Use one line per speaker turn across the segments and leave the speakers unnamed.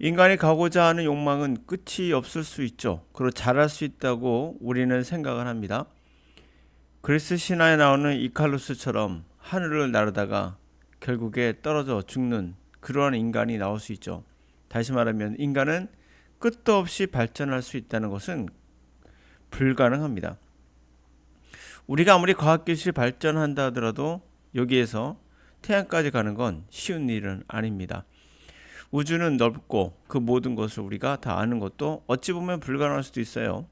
인간이 가고자 하는 욕망은 끝이 없을 수 있죠. 그리고 잘할 수 있다고 우리는 생각을 합니다. 그리스 신화에 나오는 이칼루스처럼 하늘을 나르다가 결국에 떨어져 죽는 그러한 인간이 나올 수 있죠. 다시 말하면 인간은 끝도 없이 발전할 수 있다는 것은 불가능합니다. 우리가 아무리 과학기술이 발전한다 하더라도 여기에서 태양까지 가는 건 쉬운 일은 아닙니다. 우주는 넓고 그 모든 것을 우리가 다 아는 것도 어찌 보면 불가능할 수도 있어요.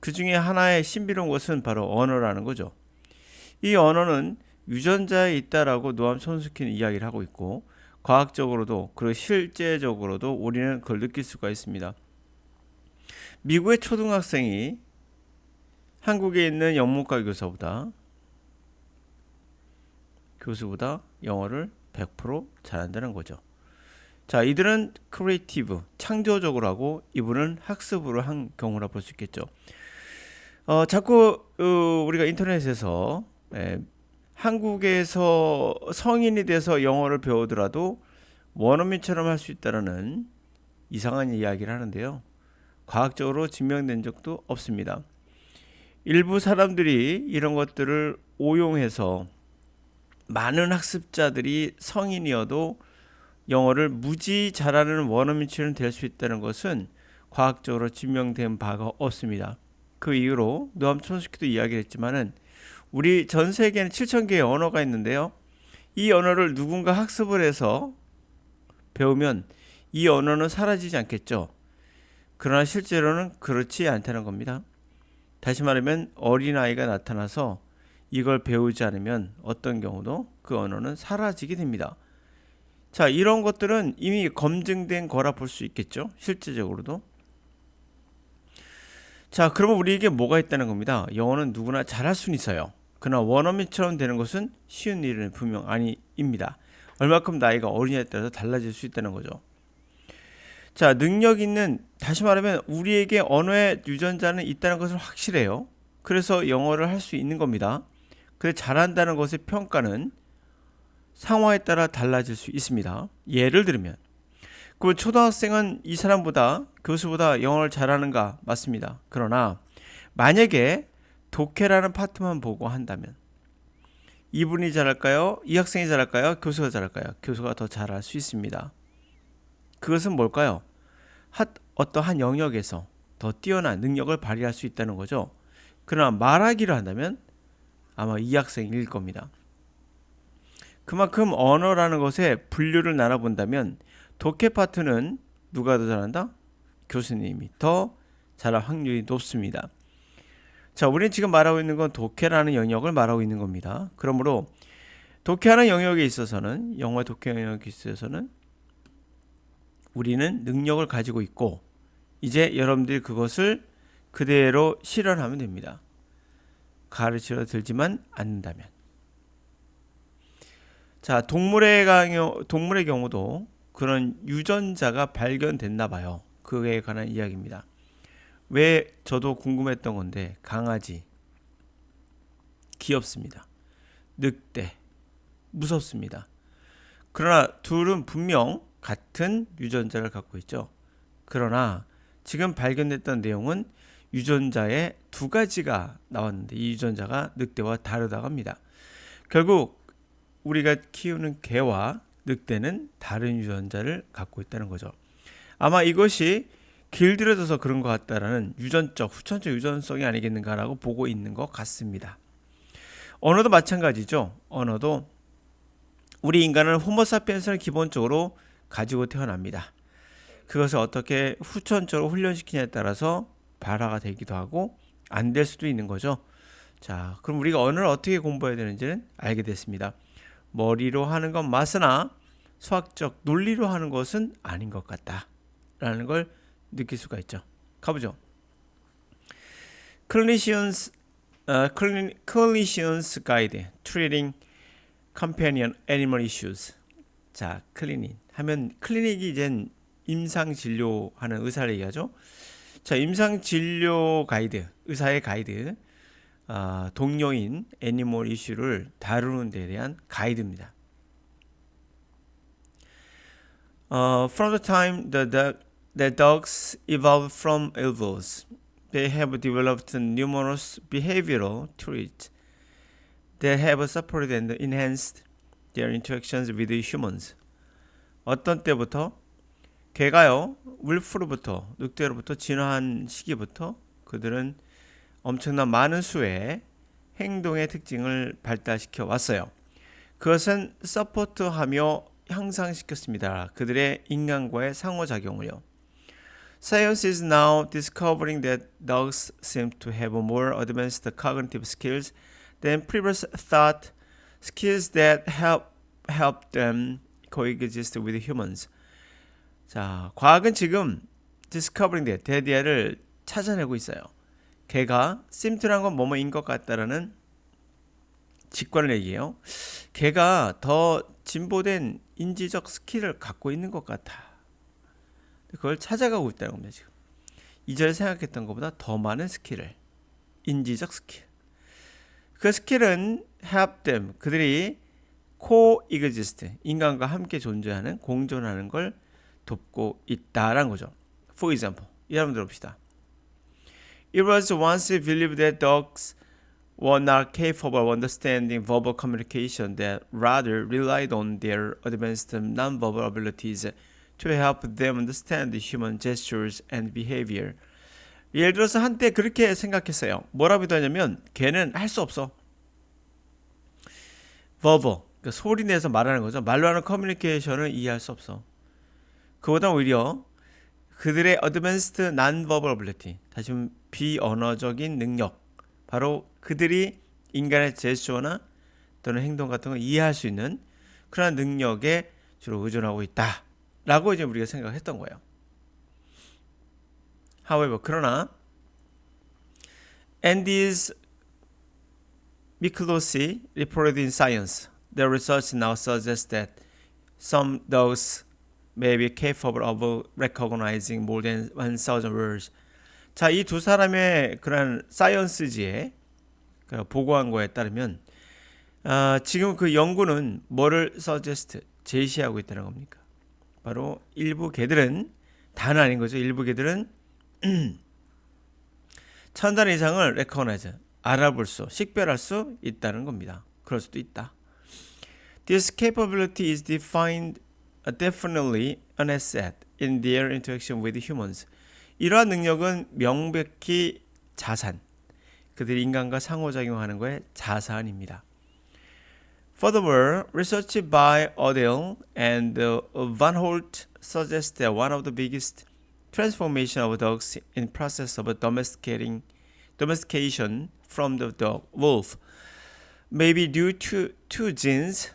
그 중에 하나의 신비로운 것은 바로 언어라는 거죠. 이 언어는 유전자에 있다라고 노암 촌스키는 이야기를 하고 있고 과학적으로도 그리고 실제적으로도 우리는 그걸 느낄 수가 있습니다. 미국의 초등학생이 한국에 있는 영문과 교사보다 교수보다 영어를 100% 잘한다는 거죠. 자, 이들은 크리에이티브, 창조적으로 하고 이분은 학습으로 한 경우라 볼 수 있겠죠. 어, 자꾸 어, 우리가 인터넷에서 에, 한국에서 성인이 돼서 영어를 배우더라도 원어민처럼 할 수 있다라는 이상한 이야기를 하는데요. 과학적으로 증명된 적도 없습니다. 일부 사람들이 이런 것들을 오용해서 많은 학습자들이 성인이어도 영어를 무지 잘하는 원어민처럼 될 수 있다는 것은 과학적으로 증명된 바가 없습니다. 그 이유로 노암 촌스키도 이야기를 했지만은 우리 전 세계에는 7천 개의 언어가 있는데요. 이 언어를 누군가 학습을 해서 배우면 이 언어는 사라지지 않겠죠. 그러나 실제로는 그렇지 않다는 겁니다. 다시 말하면 어린아이가 나타나서 이걸 배우지 않으면 어떤 경우도 그 언어는 사라지게 됩니다. 자, 이런 것들은 이미 검증된 거라 볼 수 있겠죠. 실제적으로도. 자, 그러면 우리에게 뭐가 있다는 겁니다. 영어는 누구나 잘할 수는 있어요. 그러나 원어민처럼 되는 것은 쉬운 일은 분명 아니입니다. 얼마큼 나이가 어리냐에 따라서 달라질 수 있다는 거죠. 자, 능력 있는 다시 말하면 우리에게 언어의 유전자는 있다는 것은 확실해요. 그래서 영어를 할 수 있는 겁니다. 그래 잘한다는 것의 평가는 상황에 따라 달라질 수 있습니다. 예를 들면 그 초등학생은 이 사람보다 교수보다 영어를 잘하는가 맞습니다. 그러나 만약에 독해라는 파트만 보고 한다면 이분이 잘할까요? 이 학생이 잘할까요? 교수가 잘할까요? 교수가 더 잘할 수 있습니다. 그것은 뭘까요? 어떠한 영역에서 더 뛰어난 능력을 발휘할 수 있다는 거죠. 그러나 말하기를 한다면 아마 이 학생일 겁니다. 그만큼 언어라는 것에 분류를 나눠본다면 독해 파트는 누가 더 잘한다? 교수님이 더 잘할 확률이 높습니다. 자, 우리는 지금 말하고 있는 건 독해라는 영역을 말하고 있는 겁니다. 그러므로 독해하는 영역에 있어서는 영어 독해 영역에 있어서는 우리는 능력을 가지고 있고 이제 여러분들이 그것을 그대로 실현하면 됩니다. 가르쳐 들지만 않는다면. 자, 동물의 경우, 동물의 경우도 그런 유전자가 발견됐나 봐요. 그에 관한 이야기입니다. 왜 저도 궁금했던 건데 강아지 귀엽습니다. 늑대 무섭습니다. 그러나 둘은 분명 같은 유전자를 갖고 있죠. 그러나 지금 발견됐던 내용은 유전자의 두 가지가 나왔는데 이 유전자가 늑대와 다르다고 합니다. 결국 우리가 키우는 개와 늑대는 다른 유전자를 갖고 있다는 거죠. 아마 이것이 길들여져서 그런 것 같다라는 유전적, 후천적 유전성이 아니겠는가라고 보고 있는 것 같습니다. 언어도 마찬가지죠. 언어도 우리 인간은 호모사피엔스를 기본적으로 가지고 태어납니다. 그것을 어떻게 후천적으로 훈련시키냐에 따라서 발화가 되기도 하고 안 될 수도 있는 거죠. 자, 그럼 우리가 언어를 어떻게 공부해야 되는지는 알게 됐습니다. 머리로 하는 건 맞으나 수학적 논리로 하는 것은 아닌 것 같다라는 걸 느낄 수가 있죠. 가보죠. 클리시언스 어, 클리시언스 가이드 트리팅 컴패니언 애니멀 이슈스 자 클리닉 하면 클리닉이 이젠 임상 진료하는 의사를 얘기하죠. 자 임상 진료 가이드 의사의 가이드 어, 동료인 애니멀 이슈를 다루는 데 대한 가이드입니다. Uh, from the time the, the, the dogs evolved from elbows, they have developed numerous behavioral traits that have supported and enhanced their interactions with humans. 어떤 때부터 개가요 울프로부터 늑대로부터 진화한 시기부터 그들은 엄청난 많은 수의 행동의 특징을 발달시켜 왔어요. 그것은 서포트하며 향상시켰습니다. 그들의 인간과의 상호작용을요. Science is now discovering that dogs seem to have more advanced cognitive skills than previous thought, skills that help help them coexist with humans. 자, 과학은 지금 discovering that 대디아를 찾아내고 있어요. 걔가 심플한 건 뭐뭐인 것 같다라는 직관을 얘기해요. 걔가 더 진보된 인지적 스킬을 갖고 있는 것 같아. 그걸 찾아가고 있다는 겁니다, 지금. 이전에 생각했던 것보다 더 많은 스킬을. 인지적 스킬. 그 스킬은 help them. 그들이 coexist. 인간과 함께 존재하는, 공존하는 걸 돕고 있다라는 거죠. For example. 이 한번 들어봅시다. It was once believed that dogs were not capable of understanding verbal communication that rather relied on their advanced nonverbal abilities to help them understand human gestures and behavior. 예를 들어서 한때 그렇게 생각했어요. 뭐라고 믿었냐면 걔는 할 수 없어. verbal, 그러니까 소리 내서 말하는 거죠. 말로 하는 커뮤니케이션을 이해할 수 없어. 그보다 오히려 그들의 advanced nonverbal ability, 다시 좀 비언어적인 능력, 바로 그들이 인간의 제스처나 또는 행동 같은 걸 이해할 수 있는 그런 능력에 주로 의존하고 있다 라고 이제 우리가 생각했던 거예요. However, 그러나 Andy's Michelossi reported in Science, the research now suggests that some dogs may be capable of recognizing more than 1,000 words. 자, 이 두 사람의 그런 사이언스지에 보고한 거에 따르면 아, 지금 그 연구는 뭐를 서제스트 제시하고 있다는 겁니까? 바로 일부 개들은 다는 아닌 거죠. 일부 개들은 천단 이상을 레커나이즈 알아볼 수, 식별할 수 있다는 겁니다. 그럴 수도 있다. This capability is defined definitely an asset in their interaction with humans. 이러한 능력은 명백히 자산, 그들이 인간과 상호작용하는 거에 자산입니다. Furthermore, research by Odell and Van Holt suggests that one of the biggest transformation of dogs in process of domesticating domestication from the dog wolf may be due to two genes.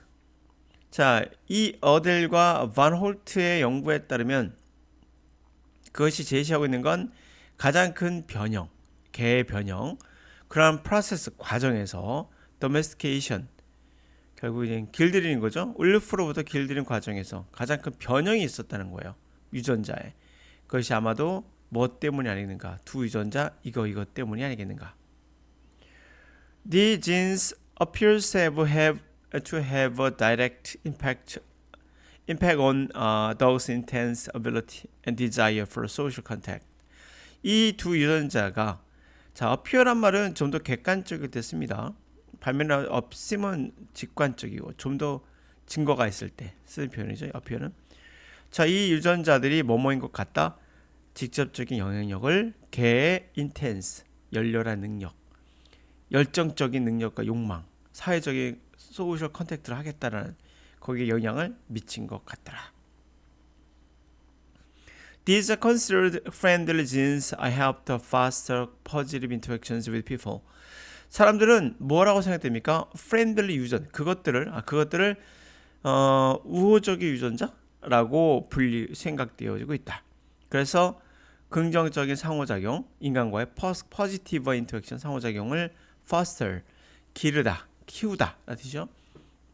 자, 이 어델과 반 홀트의 연구에 따르면 그것이 제시하고 있는 건 가장 큰 변형, 개 변형, 그런 프로세스 과정에서 domestication 결국 이제 길들이는 거죠. 울프로부터 길들이는 과정에서 가장 큰 변형이 있었다는 거예요. 유전자에. 그것이 아마도 뭐 때문이 아니겠는가? 두 유전자 이거 이거 때문이 아니겠는가? The genes appears to have to have a direct impact impact on uh, those intense ability and desire for social contact. 이 두 유전자가 자, appear란 말은 좀 더 객관적이 됐습니다. 발명을 없으면 직관적이고 좀 더 증거가 있을 때 쓰는 표현이죠. appear는. 자, 이 유전자들이 뭐뭐인 것 같다. 직접적인 영향력을 개의 intense, 열렬한 능력, 열정적인 능력과 욕망, 사회적인 소셜 컨택트를 하겠다라는 거기에 영향을 미친 것 같더라. These are considered friendly genes I help to foster positive interactions with people. 사람들은 뭐라고 생각됩니까? friendly 유전 그것들을 아 그것들을 어, 우호적인 유전자라고 분리 생각되어지고 있다. 그래서 긍정적인 상호작용, 인간과의 퍼지티브 인터랙션 상호작용을 foster 기르다, 키우다 뜻이죠.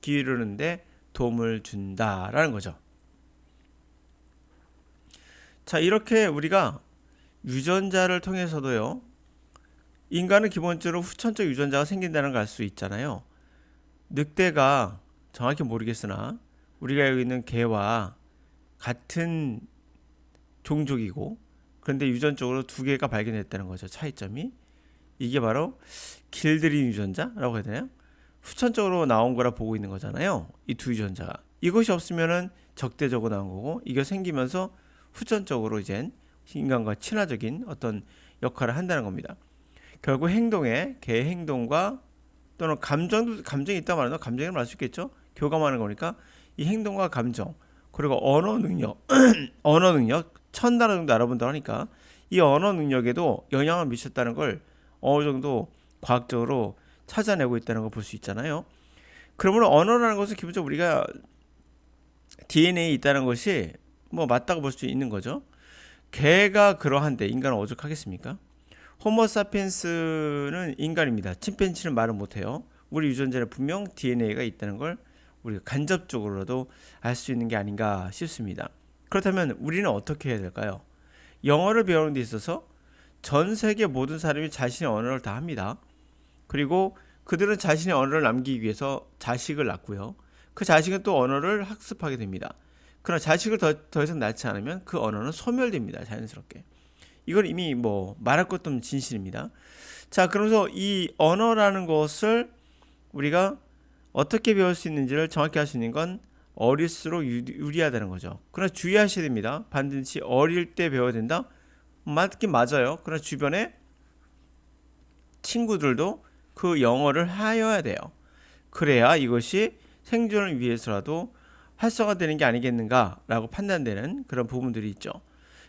기르는데 도움을 준다라는 거죠. 자, 이렇게 우리가 유전자를 통해서도요. 인간은 기본적으로 후천적 유전자가 생긴다는 걸 알 수 있잖아요. 늑대가 정확히 모르겠으나 우리가 여기 있는 개와 같은 종족이고 그런데 유전적으로 두 개가 발견됐다는 거죠. 차이점이 이게 바로 길들인 유전자라고 해야 되나요? 후천적으로 나온 거라 보고 있는 거잖아요. 이 두 유전자가 이것이 없으면은 적대적으로 나온 거고 이게 생기면서 후천적으로 이젠 인간과 친화적인 어떤 역할을 한다는 겁니다. 결국 행동에 개의 행동과 또는 감정도 감정이 있다 말하면 감정을 말할 수 있겠죠. 교감하는 거니까 이 행동과 감정 그리고 언어 능력 언어 능력 천 단어 정도 알아본다고 하니까 이 언어 능력에도 영향을 미쳤다는 걸 어느 정도 과학적으로 찾아내고 있다는 걸 볼 수 있잖아요. 그러므로 언어라는 것은 기본적으로 우리가 DNA에 있다는 것이 뭐 맞다고 볼 수 있는 거죠. 개가 그러한데 인간은 오죽하겠습니까? 호모사피엔스는 인간입니다. 침팬지는 말을 못해요. 우리 유전자에 분명 DNA가 있다는 걸 우리가 간접적으로도 알 수 있는 게 아닌가 싶습니다. 그렇다면 우리는 어떻게 해야 될까요? 영어를 배우는 데 있어서 전 세계 모든 사람이 자신의 언어를 다 합니다. 그리고 그들은 자신의 언어를 남기기 위해서 자식을 낳고요. 그 자식은 또 언어를 학습하게 됩니다. 그러나 자식을 더, 더 이상 낳지 않으면 그 언어는 소멸됩니다. 자연스럽게. 이건 이미 뭐 말할 것도 없는 진실입니다. 자, 그러면서 이 언어라는 것을 우리가 어떻게 배울 수 있는지를 정확히 할 수 있는 건 어릴수록 유리하다는 거죠. 그러나 주의하셔야 됩니다. 반드시 어릴 때 배워야 된다? 맞긴 맞아요. 그러나 주변에 친구들도 그 영어를 하여야 돼요. 그래야 이것이 생존을 위해서라도 활성화되는 게 아니겠는가라고 판단되는 그런 부분들이 있죠.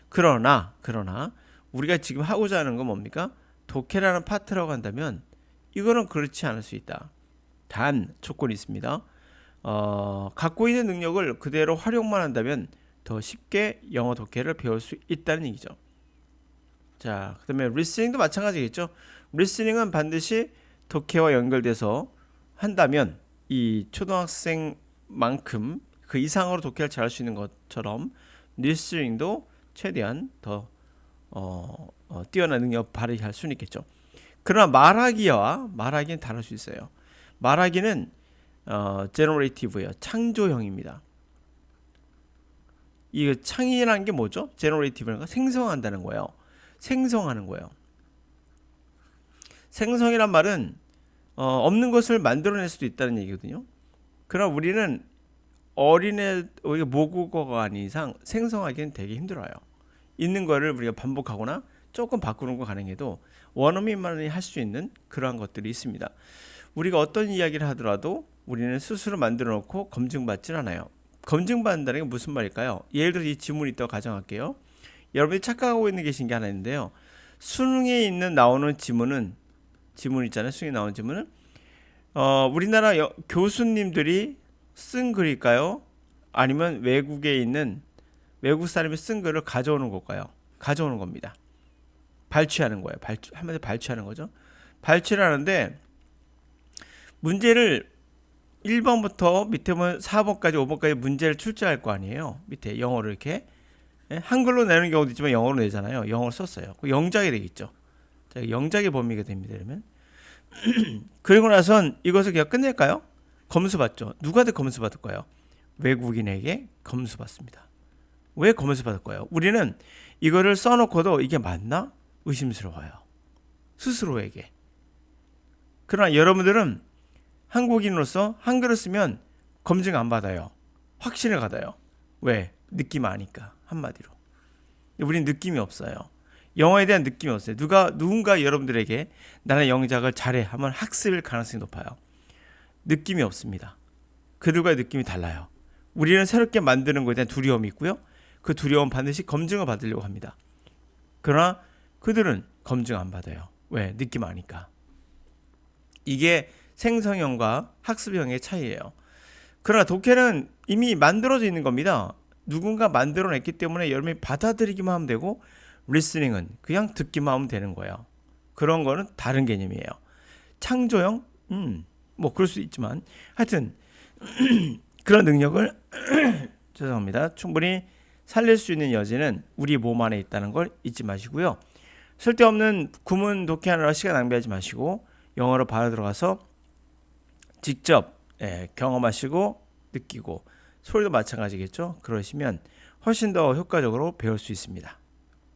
그러나 그러나 우리가 지금 하고자 하는 건 뭡니까? 독해라는 파트라고 한다면 이거는 그렇지 않을 수 있다. 단 조건이 있습니다. 어, 갖고 있는 능력을 그대로 활용만 한다면 더 쉽게 영어 독해를 배울 수 있다는 얘기죠. 자, 그다음에 리스닝도 마찬가지겠죠. 리스닝은 반드시 독해와 연결돼서 한다면 이 초등학생만큼 그 이상으로 독해를 잘할 수 있는 것처럼 리스닝도 최대한 더 어, 어, 뛰어난 능력 발휘할 수는 있겠죠. 그러나 말하기와 말하기는 다를 수 있어요. 말하기는 어, 제너레이티브예요. 창조형입니다. 이 창이라는 게 뭐죠? 거 생성한다는 거예요. 생성하는 거예요. 생성이란 말은 어, 없는 것을 만들어낼 수도 있다는 얘기거든요. 그러나 우리는 어린애 우리가 모국어가 아닌 이상 생성하기는 되게 힘들어요. 있는 거를 우리가 반복하거나 조금 바꾸는 거 가능해도 원어민만이 할 수 있는 그러한 것들이 있습니다. 우리가 어떤 이야기를 하더라도 우리는 스스로 만들어 놓고 검증받질 않아요. 검증받는다는 게 무슨 말일까요? 예를 들어 이 지문이 있다고 가정할게요. 여러분이 착각하고 있는 계신 게 하나 있는데요. 수능에 있는 나오는 지문은 지문 있잖아요. 수능에 나오는 지문은 어, 우리나라 여, 교수님들이 쓴 글일까요? 아니면 외국에 있는 외국 사람이 쓴 글을 가져오는 걸까요? 가져오는 겁니다. 발췌하는 거예요. 발췌, 한마디로 발췌하는 거죠. 발췌를 하는데 문제를 1번부터 밑에 보면 4번까지 5번까지 문제를 출제할 거 아니에요. 밑에 영어를 이렇게 예? 한글로 내는 경우도 있지만 영어로 내잖아요. 영어를 썼어요. 그 영작이 되겠죠. 자, 영작의 범위가 됩니다. 그러면 그리고 나선 이것을 그냥 끝낼까요? 검수 받죠. 누구한테 검수 받을 까요 외국인에게 검수 받습니다. 왜 검수 받을 까요 우리는 이거를 써놓고도 이게 맞나 의심스러워요. 스스로에게. 그러나 여러분들은 한국인으로서 한글을 쓰면 검증 안 받아요. 확신을 가다요. 왜? 느낌 아니까 한마디로. 우리는 느낌이 없어요. 영어에 대한 느낌이 없어요. 누가 누군가 여러분들에게 나는 영작을 잘해 하면 학습일 가능성이 높아요. 느낌이 없습니다. 그들과의 느낌이 달라요. 우리는 새롭게 만드는 것에 대한 두려움이 있고요. 그 두려움 반드시 검증을 받으려고 합니다. 그러나 그들은 검증 안 받아요. 왜? 느낌 아니까. 이게 생성형과 학습형의 차이예요. 그러나 독해는 이미 만들어져 있는 겁니다. 누군가 만들어냈기 때문에 여러분이 받아들이기만 하면 되고 리스닝은 그냥 듣기만 하면 되는 거예요. 그런 거는 다른 개념이에요. 창조형? 음, 뭐 그럴 수 있지만 하여튼 그런 능력을 죄송합니다. 충분히 살릴 수 있는 여지는 우리 몸 안에 있다는 걸 잊지 마시고요. 쓸데없는 구문 독해하느라 시간 낭비하지 마시고 영어로 바로 들어가서 직접 예, 경험하시고 느끼고 소리도 마찬가지겠죠. 그러시면 훨씬 더 효과적으로 배울 수 있습니다.